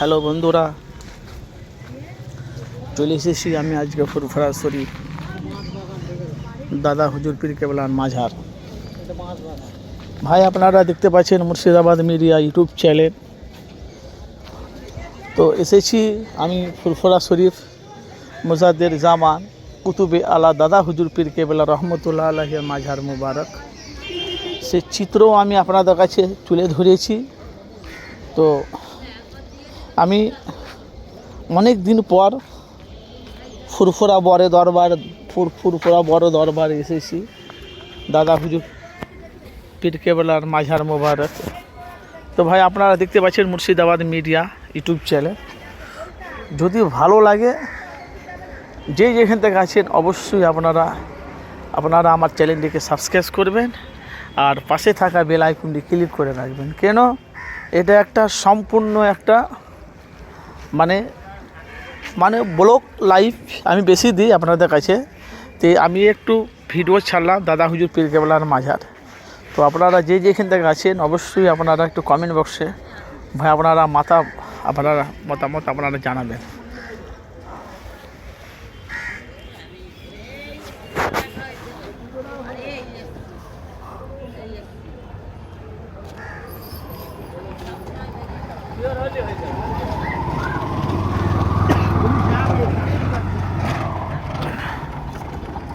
Hello বন্ধুরা, চলে এসেছি আমি আজকে ফুরফুরা শরীফ। দাদা হুজুর পীর কেবলার মাঝার। ভাই, আপনারা দেখতে পাচ্ছেন মুর্শিদাবাদ মিডিয়া ইউটিউব চ্যানেল। তো এসেছি আমি ফুরফুরা শরীফ মুজাদ্দের জামান, কুতুবে আলা দাদা হুজুর পীর কেবলা রহমতুল্লাহ আলহের মাঝার মুবারক। সে চিত্রও আমি আপনাদের কাছে তুলে ধরেছি। তো আমি অনেক দিন পর ফুরফুরা বড় দরবার ফুর ফুরফুরা বড় দরবার এসেছি। দাদা হুজুর, পীর কেবলার মাঝার মোবারক। তো ভাই, আপনারা দেখতে পাচ্ছেন মুর্শিদাবাদ মিডিয়া ইউটিউব চ্যানেল। যদি ভালো লাগে, যে যেখান থেকে আছেন, অবশ্যই আপনারা আপনারা আমার চ্যানেলটিকে সাবস্ক্রাইব করবেন আর পাশে থাকা বেল আইকনটি ক্লিক করে রাখবেন। কেন? এটা একটা সম্পূর্ণ একটা মানে মানে ব্লগ লাইভ আমি বেশি দিই আপনাদের কাছে। তো আমি একটু ভিডিও ছাড়লাম দাদা হুজুর পীর কেবলার মাঝার। তো আপনারা যে যেখান থেকে আছেন অবশ্যই আপনারা একটু কমেন্ট বক্সে ভাই আপনারা মাথা, আপনারা মতামত আপনারা জানাবেন।